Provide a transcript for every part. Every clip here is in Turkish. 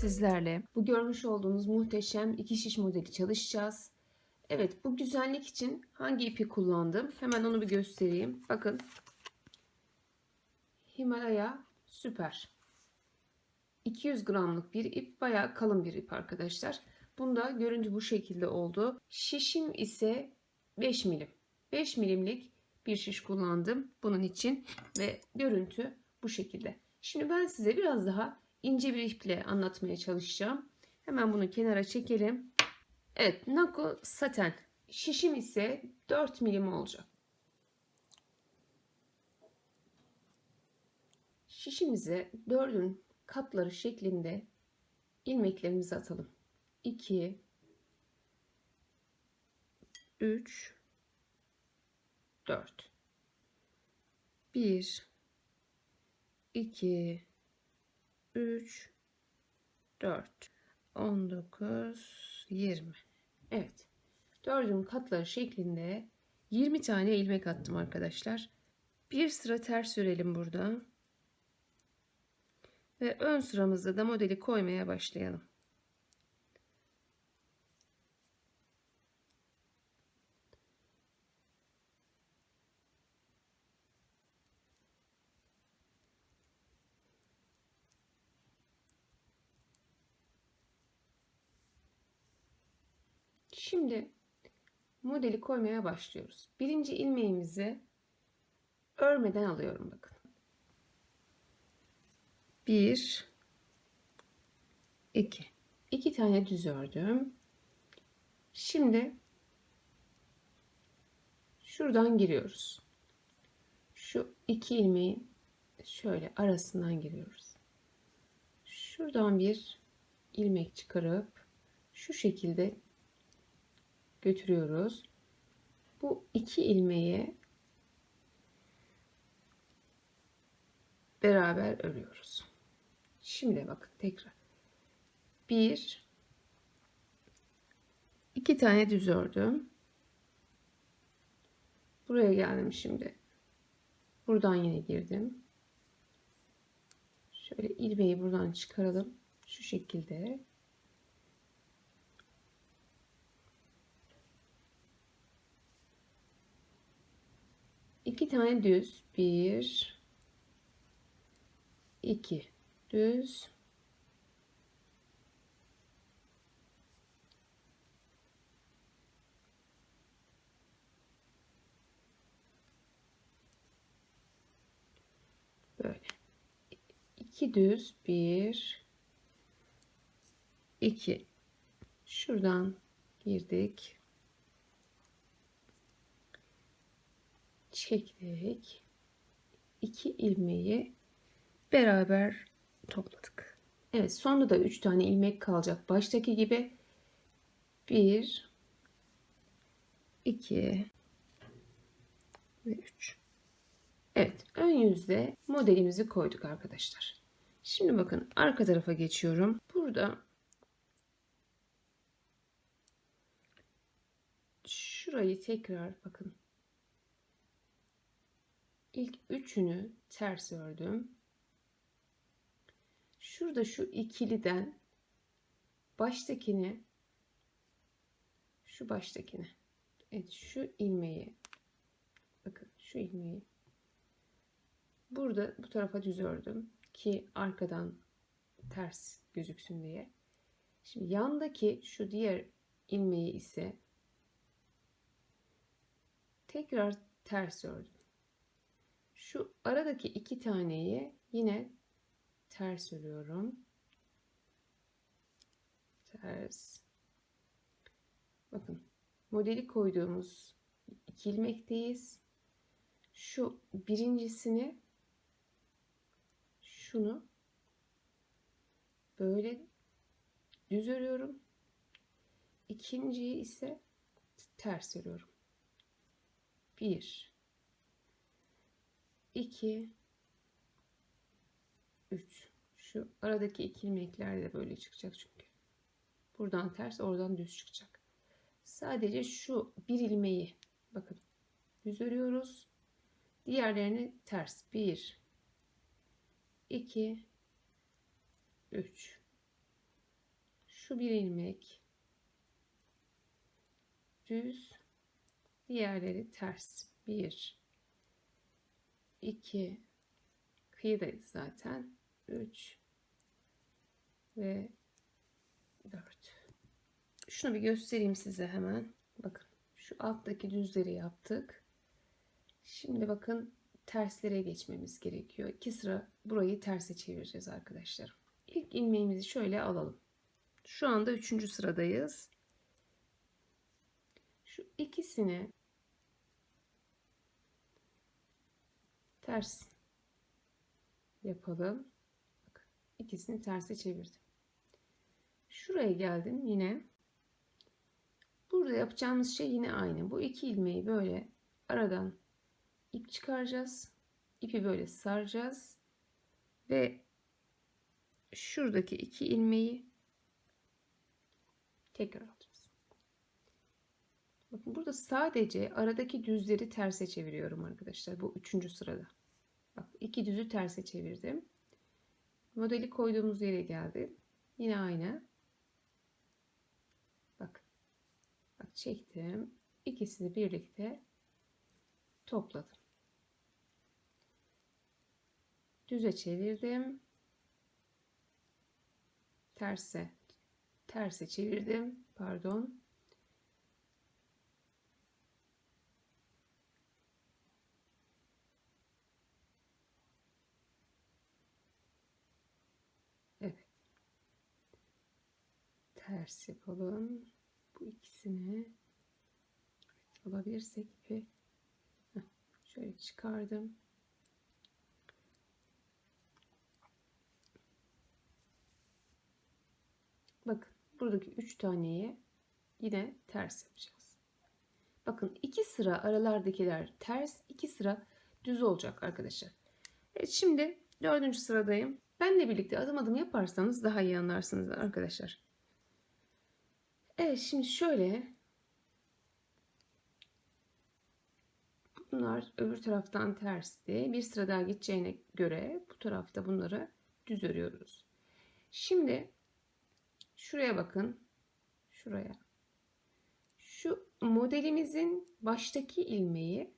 sizlerle. Bu görmüş olduğunuz muhteşem iki şiş modeli çalışacağız. Evet bu güzellik için hangi ipi kullandım? Hemen onu bir göstereyim. Bakın. Himalaya süper. 200 gramlık bir ip bayağı kalın bir ip arkadaşlar. Bunda görüntü bu şekilde oldu. Şişim ise 5 milim. 5 milimlik bir şiş kullandım bunun için ve görüntü bu şekilde. Şimdi ben size biraz daha ince bir iple anlatmaya çalışacağım. Hemen bunu kenara çekelim. Evet, Nako saten. Şişim ise 4 milim olacak. Şişimize dördün katları şeklinde ilmeklerimizi atalım. 2 3 4 1 2 3 4 19 20 Evet. Dördün katları şeklinde 20 tane ilmek attım arkadaşlar. Bir sıra ters örelim burada. Ve ön sıramızda da modeli koymaya başlayalım. Şimdi modeli koymaya başlıyoruz. Birinci ilmeğimizi örmeden alıyorum bakın. Bir, iki. İki tane düz ördüm. Şimdi şuradan giriyoruz. Şu iki ilmeğin şöyle arasından giriyoruz. Şuradan bir ilmek çıkarıp şu şekilde götürüyoruz. Bu iki ilmeği beraber örüyoruz. Şimdi bakın tekrar. Bir, iki tane düz ördüm. Buraya geldim şimdi. Buradan yine girdim. Şöyle ilmeği buradan çıkaralım. Şu şekilde. İki tane düz. Bir, iki düz. Böyle. iki düz. Bir, iki. Şuradan girdik. Çektik. iki ilmeği beraber topladık. Evet sonunda da 3 tane ilmek kalacak. Baştaki gibi 1 2 ve 3. Evet ön yüzde modelimizi koyduk arkadaşlar. Şimdi bakın arka tarafa geçiyorum. Burada şurayı tekrar bakın İlk üçünü ters ördüm. Şurada şu ikiliden baştakini şu baştakini evet şu ilmeği bakın şu ilmeği burada bu tarafa düz ördüm ki arkadan ters gözüksün diye. Şimdi yandaki şu diğer ilmeği ise tekrar ters ördüm. Şu aradaki iki taneyi yine ters örüyorum. Ters. Bakın modeli koyduğumuz iki ilmekteyiz. Şu birincisini şunu böyle düz örüyorum. İkinciyi ise ters örüyorum. Bir 2 3 şu aradaki iki ilmekler de böyle çıkacak çünkü. Buradan ters oradan düz çıkacak. Sadece şu bir ilmeği bakın düz örüyoruz. Diğerlerini ters. 1 2 3 Şu bir ilmek düz diğerleri ters. 1 2 kıyıdayız zaten. 3 ve 4. Şunu bir göstereyim size hemen. Bakın şu alttaki düzleri yaptık. Şimdi bakın terslere geçmemiz gerekiyor. İki sıra burayı terse çevireceğiz arkadaşlar. İlk ilmeğimizi şöyle alalım. Şu anda üçüncü sıradayız. Şu ikisini ters yapalım. Bakın, ikisini terse çevirdim. Şuraya geldim yine. Burada yapacağımız şey yine aynı. Bu iki ilmeği böyle aradan ip çıkaracağız. İpi böyle saracağız. Ve şuradaki iki ilmeği tekrar. Bakın burada sadece aradaki düzleri terse çeviriyorum arkadaşlar. Bu üçüncü sırada. Bak iki düzü terse çevirdim. Modeli koyduğumuz yere geldim. Yine aynı. Bak. Bak çektim. İkisini birlikte topladım. Düze çevirdim. Terse. Terse çevirdim. Pardon. Evet. Ters yapalım. Bu ikisini alabilirsek ve şöyle çıkardım. Bakın buradaki üç taneyi yine ters yapacağız. Bakın iki sıra aralardakiler ters, iki sıra düz olacak arkadaşlar. Evet şimdi dördüncü sıradayım. Benle birlikte adım adım yaparsanız daha iyi anlarsınız arkadaşlar. Evet şimdi şöyle bunlar öbür taraftan tersti. Bir sıra daha gideceğine göre bu tarafta bunları düz örüyoruz. Şimdi şuraya bakın. Şuraya. Şu modelimizin baştaki ilmeği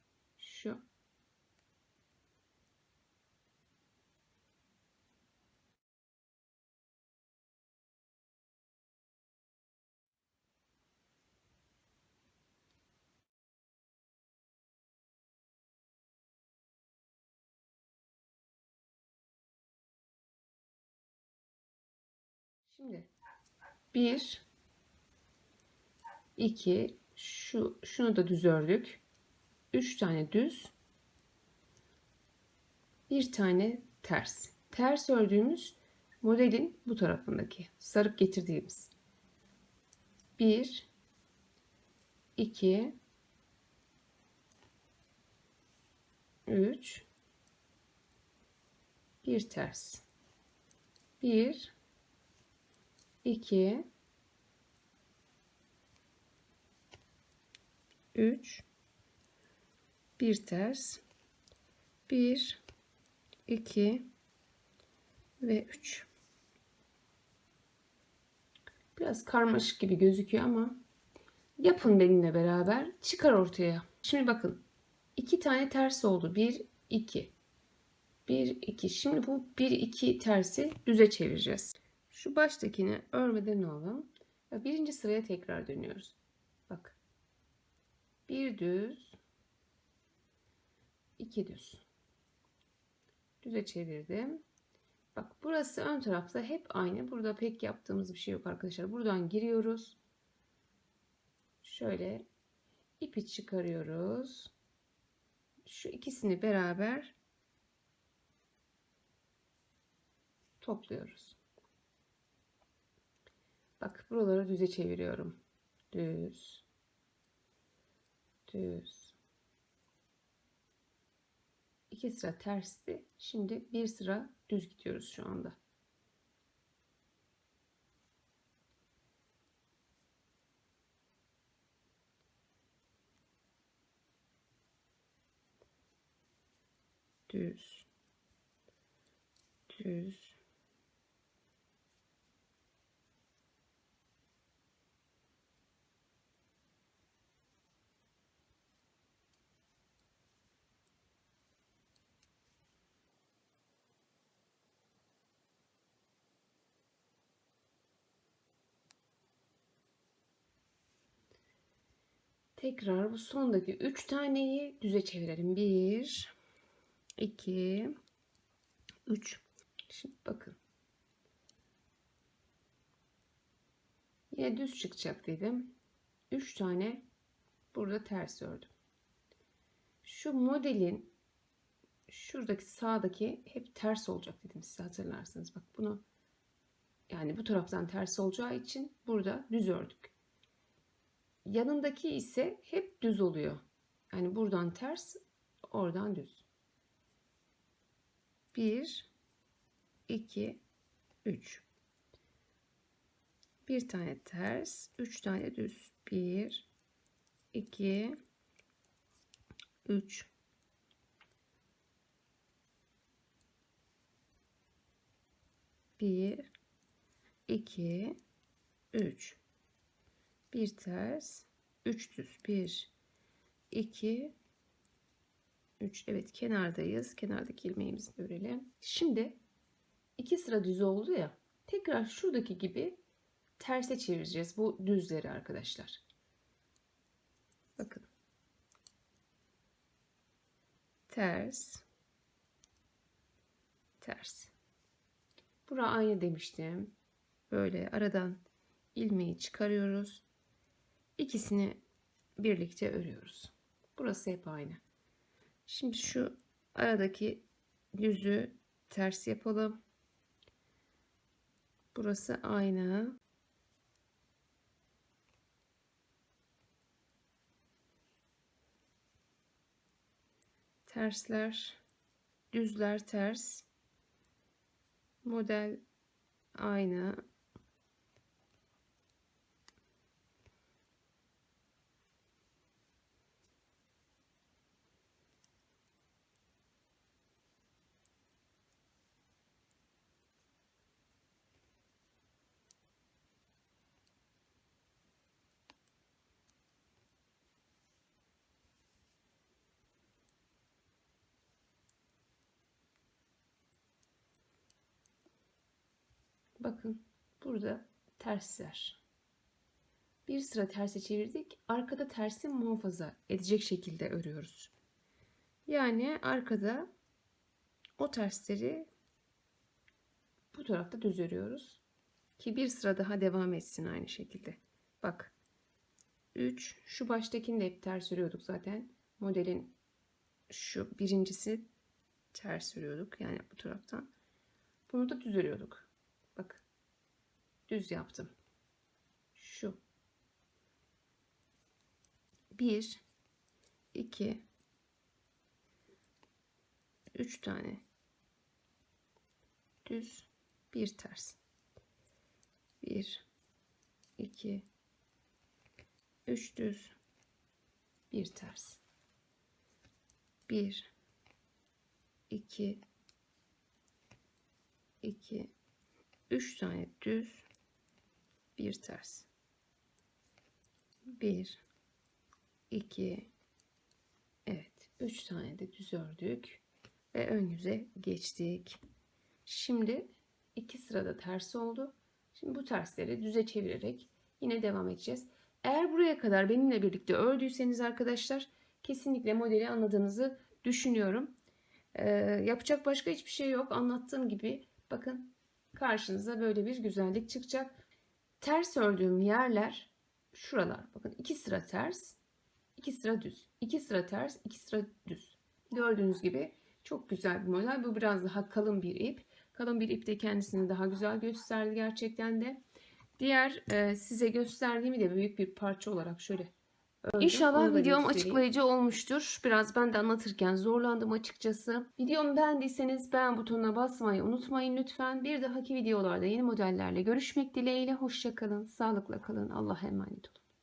Şimdi bir, iki, şu şunu da düz ördük. Üç tane düz, bir tane ters. Ters ördüğümüz modelin bu tarafındaki sarıp getirdiğimiz. Bir, iki, üç, bir ters. Bir, 2 3 bir ters. 1 2 ve 3 biraz karmaşık gibi gözüküyor ama yapın benimle beraber çıkar ortaya. Şimdi bakın iki tane ters oldu. 1 2 1 2 şimdi bu 1 2 tersi düze çevireceğiz şu baştakini örmeden alalım. Birinci sıraya tekrar dönüyoruz. Bak. Bir düz. iki düz. Düze çevirdim. Bak burası ön tarafta hep aynı. Burada pek yaptığımız bir şey yok arkadaşlar. Buradan giriyoruz. Şöyle ipi çıkarıyoruz. Şu ikisini beraber topluyoruz. Bak buraları düze çeviriyorum. Düz. Düz. İki sıra tersti. Şimdi bir sıra düz gidiyoruz şu anda. Düz. Düz Tekrar bu sondaki 3 taneyi düze çevirelim. 1 2 3 Şimdi bakın. Yine düz çıkacak dedim. 3 tane burada ters ördüm. Şu modelin şuradaki sağdaki hep ters olacak dedim size hatırlarsınız. Bak bunu yani bu taraftan ters olacağı için burada düz ördük. Yanındaki ise hep düz oluyor. Yani buradan ters, oradan düz. 1 2 3 bir tane ters, üç tane düz. 1 2 3 1 2 3 bir ters. 3 düz. 1 2 3 evet kenardayız. Kenardaki ilmeğimizi örelim. Şimdi iki sıra düz oldu ya. Tekrar şuradaki gibi terse çevireceğiz bu düzleri arkadaşlar. Bakın. Ters. Ters. Bura aynı demiştim. Böyle aradan ilmeği çıkarıyoruz ikisini birlikte örüyoruz. Burası hep aynı. Şimdi şu aradaki yüzü ters yapalım. Burası aynı. Tersler düzler ters. Model aynı Bakın burada tersler. Bir sıra terse çevirdik. Arkada tersi muhafaza edecek şekilde örüyoruz. Yani arkada o tersleri bu tarafta düz örüyoruz. Ki bir sıra daha devam etsin aynı şekilde. Bak. 3. Şu baştakini de hep ters örüyorduk zaten. Modelin şu birincisi ters örüyorduk. Yani bu taraftan. Bunu da düz örüyorduk. Düz yaptım. Şu. 1 2 3 tane düz bir ters. 1 2 3 düz bir ters. 1 2 2 3 tane düz bir ters. 1 2 evet 3 tane de düz ördük ve ön yüze geçtik. Şimdi iki sırada ters oldu. Şimdi bu tersleri düze çevirerek yine devam edeceğiz. Eğer buraya kadar benimle birlikte ördüyseniz arkadaşlar kesinlikle modeli anladığınızı düşünüyorum. Ee, yapacak başka hiçbir şey yok. Anlattığım gibi bakın karşınıza böyle bir güzellik çıkacak. Ters ördüğüm yerler şuralar. Bakın iki sıra ters, iki sıra düz. iki sıra ters, iki sıra düz. Gördüğünüz gibi çok güzel bir model. Bu biraz daha kalın bir ip. Kalın bir ip de kendisini daha güzel gösterdi gerçekten de. Diğer e, size gösterdiğimi de büyük bir parça olarak şöyle ördüm. İnşallah videom açıklayıcı olmuştur. Biraz ben de anlatırken zorlandım açıkçası. Videomu beğendiyseniz beğen butonuna basmayı unutmayın lütfen. Bir dahaki videolarda yeni modellerle görüşmek dileğiyle. Hoşçakalın, sağlıkla kalın. Allah'a emanet olun.